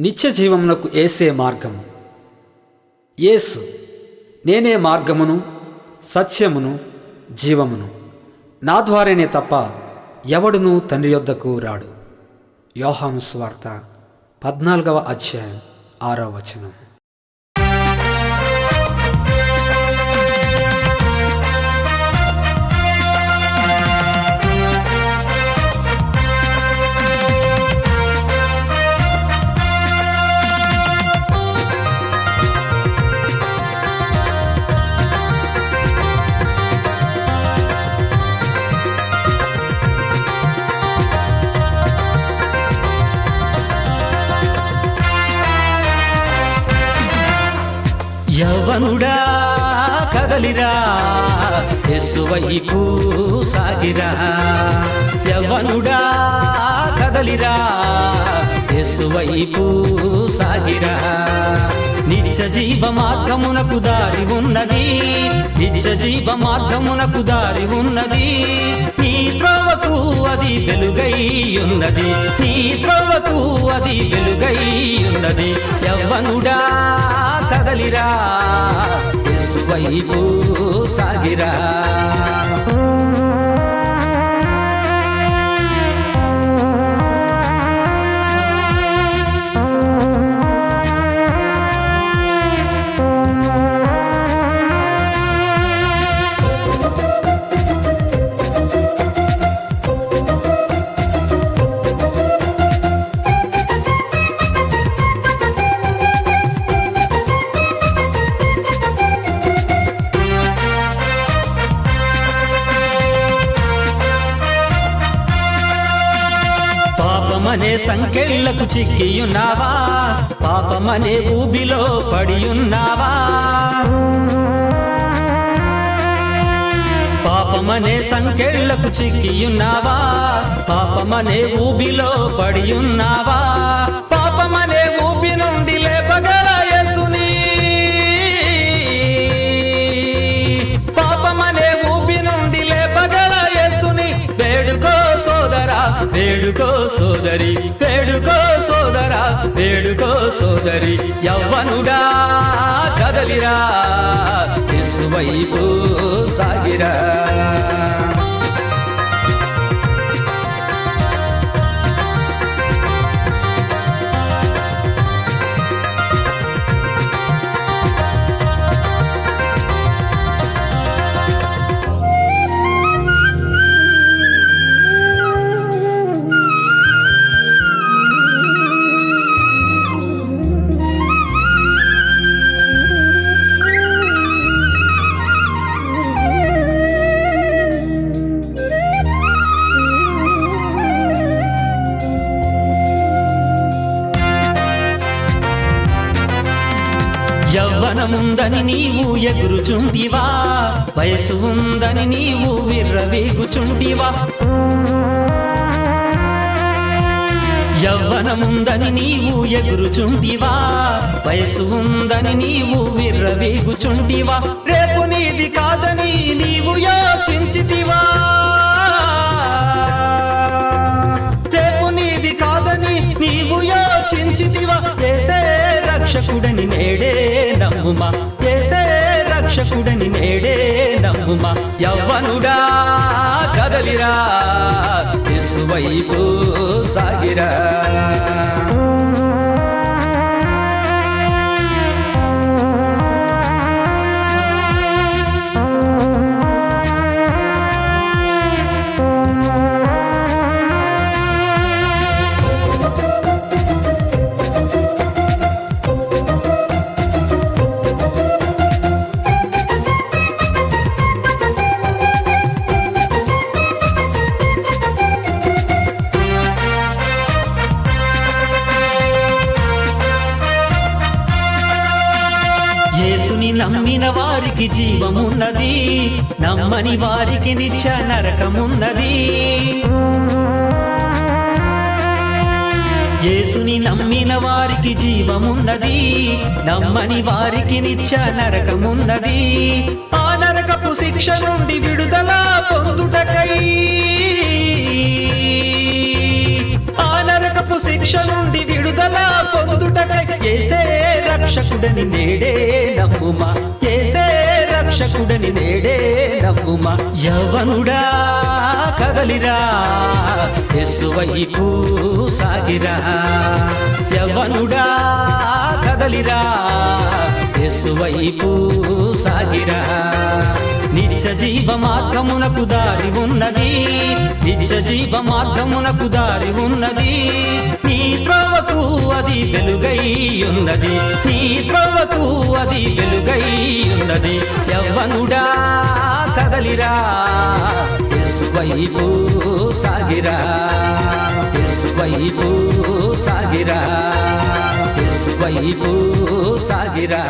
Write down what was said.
నిత్య జీవమునకు ఏసే మార్గము. యేసు నేనే మార్గమును సత్యమును జీవమును. నా ద్వారానే తప్ప ఎవడునూ తండ్రి యొద్దకు రాడు. యోహాను స్వార్త పద్నాలుగవ అధ్యాయం ఆరవ వచనం. యవనుడా కదలిరా ఎసువైపు సాగిరా. యవనుడా కదలిరా ఎసువైపు సాగిరా. నిత్య జీవ మార్గమునకు దారి ఉన్నది నిత్య జీవ మార్గమునకు దారి ఉన్నది. నీ త్రోవకు అది వెలుగై ఉన్నది నీ త్రోవకు అది వెలుగై ఉన్నది. యవ్వనుడా కదలిరా ఎసువైపు సాగిరా. పాపమనే సంకెళ్ళకు చిక్కియున్నావా? పాపమనే ఊబిలో పడియున్నావా? పాపమనే సంకెళ్ళకు చిక్కియున్నావా? పాపమనే ఊబిలో పడియున్నావా? వేడుకో సోదరి వేడుకో సోదరా వేడుకో సోదరి యవ్వనుడా కదలిరా వైపు సాగిరా. యవ్వనముందని నీవు ఎగురుచుంటివా? వయసు ఉందని నీవు విర్రవీగుచుంటివా? యవ్వనముందని నీవు ఎగురుచుంటివా? వయసు ఉందని నీవు విర్రవీగుచుంటివా? రేపు నీది కాదని నీవు యోచించితివా? నమ్ముమా? ఏసే రక్షకుడని నేడే నమ్ముమా? యవ్వనుడా కదలిరా యేసువైపు సాగిరా. నమ్మిన వారికి జీవమున్నది. నమ్మని వారికి నిత్య నరకమున్నది. యేసుని నమ్మిన వారికి జీవమున్నది. నమ్మని వారికి నిత్య నరకమున్నది. ఆ నరకపు శిక్ష నుండి విడుదల పొందుటకై. ఆ నరకపు శిక్ష నుండి విడుదల పొందుట రక్షకుడని నేడే నమ్ముమా? ఏసే రక్షకుడని నేడే నమ్ముమా? యవనుడా కదలిరా యేసు సాగిరా. యవనుడా కదలిరా యేసు సాగిరా. నిత్య జీవ మార్గమునకు దారి ఉన్నది నిత్య జీవ మార్గమునకు దారి ఉన్నది. వెలుగైయున్నది. నీ త్రోవకు అది వెలుగైయున్నది. యవ్వనుడా కదలిరా. వైపు సాగిరా. వైపు సాగిరా. వైపు సాగిరా.